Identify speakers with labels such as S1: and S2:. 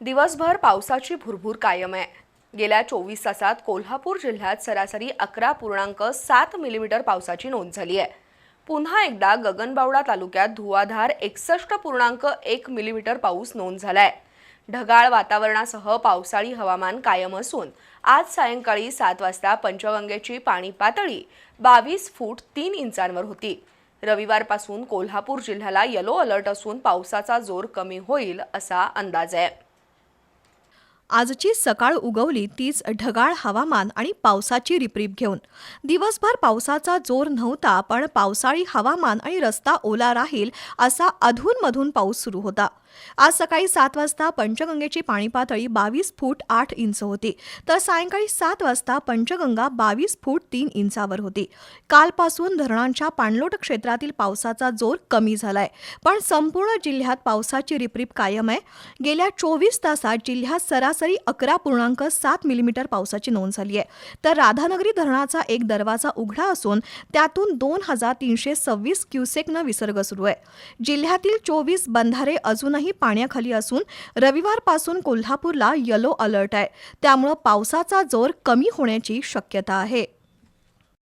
S1: दिवसभर पावसाची भुरभूर कायम आहे. गेल्या चोवीस तासात कोल्हापूर जिल्ह्यात सरासरी अकरा पूर्णांक सात मिलीमीटर पावसाची नोंद झाली आहे. पुन्हा एकदा गगनबावडा तालुक्यात धुवाधार एकसष्ट पूर्णांक एक मिलीमीटर पाऊस नोंद झालाय. ढगाळ वातावरणासह पावसाळी हवामान कायम असून आज सायंकाळी सात वाजता पंचगंगेची पाणी पातळी बावीस फूट तीन इंचांवर होती. रविवारपासून कोल्हापूर जिल्ह्याला येलो अलर्ट असून पावसाचा जोर कमी होईल असा अंदाज आहे.
S2: आजची सकाळ उगवली तीच ढगाळ हवामान आणि पावसाची रिपरिप घेऊन. दिवसभर पावसाचा जोर नव्हता पण पावसाळी हवामान आणि रस्ता ओला राहील असा अधूनमधून पाऊस सुरू होता. आज सकाळी सात वाजता पंचगंगेची पाणी पातळी बावीस फूट आठ इंच होती तर सायंकाळी सात वाजता पंचगंगा बावीस फूट तीन इंचावर होती. कालपासून धरणांच्या पाणलोट क्षेत्रातील पावसाचा जोर कमी झालाय पण संपूर्ण जिल्ह्यात पावसाची रिपरिप कायम आहे. गेल्या चोवीस तासात जिल्ह्यात सरासरी अकरा पूर्णांक सात मिलीमीटर पावसाची नोंद झाली आहे तर राधानगरी धरणाचा एक दरवाजा उघडा असून त्यातून दोन हजार तीनशे सव्वीस क्युसेकनं विसर्ग सुरू आहे. जिल्ह्यातील चोवीस बंधारे अजून अजूनही पाण्याखाली असून रविवारपासून कोल्हापूरला येलो अलर्ट आहे. त्यामुळं पावसाचा जोर कमी होण्याची शक्यता आहे.